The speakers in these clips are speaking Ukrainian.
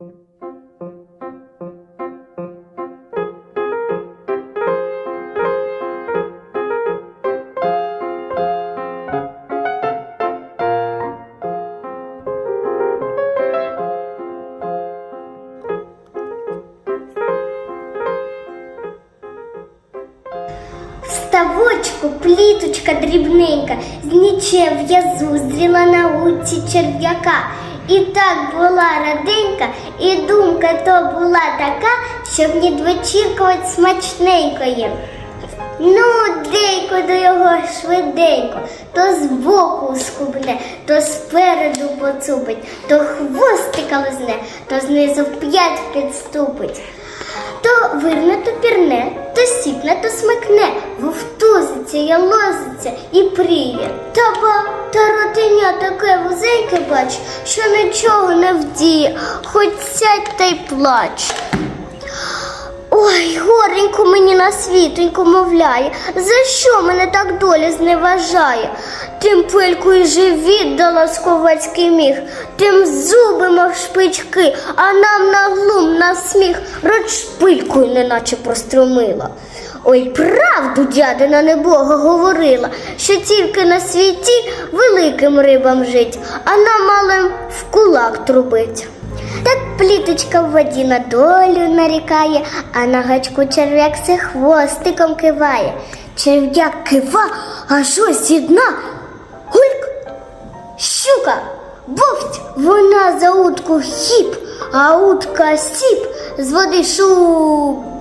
Ставочку пліточка дрібненька, з нічем в'язу зріла на вулиці черв'яка. І так була раденька, і думка то була така, щоб не двочіркувати смачненької. Ну, дейко до його швиденько, то збоку скубне, то спереду поцупить, то хвостика лизне, то знизу вп'ять підступить. То вирне, то пірне, то сіпне, то смикне, вовтузиться, ялозиться і пріє. Та ба, та ротиня таке вузеньке бач, що нічого не вдіє, хоч сядь та й плач. Ой, горенько мені на світонько мовляє, за що мене так доля зневажає? Тим пильку і живіт дала сковацький міг, тим зуби, мов шпички, а нам на глум, на сміх, рот шпилькою неначе простромила. Ой, правду дядина небога говорила, що тільки на світі великим рибам жить, а нам малим в кулак трубить. Пліточка в воді на долю нарікає, а на гачку черв'як се хвостиком киває. Черв'як кива, аж ось зі дна. Гульк, щука, бовть, вона за утку хіп, а утка сіп, з води шу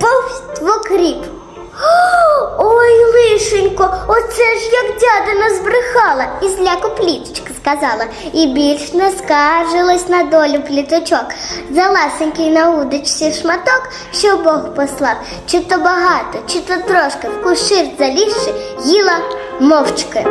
бовть в окріп. Ой, лишенько, оце ж як дядина збрехала, і зляку пліточка сказала, і більш не скаржилась на долю пліточок. За ласенький на удочці шматок, що Бог послав, чи то багато, чи то трошки, в кушир залізши, їла мовчки.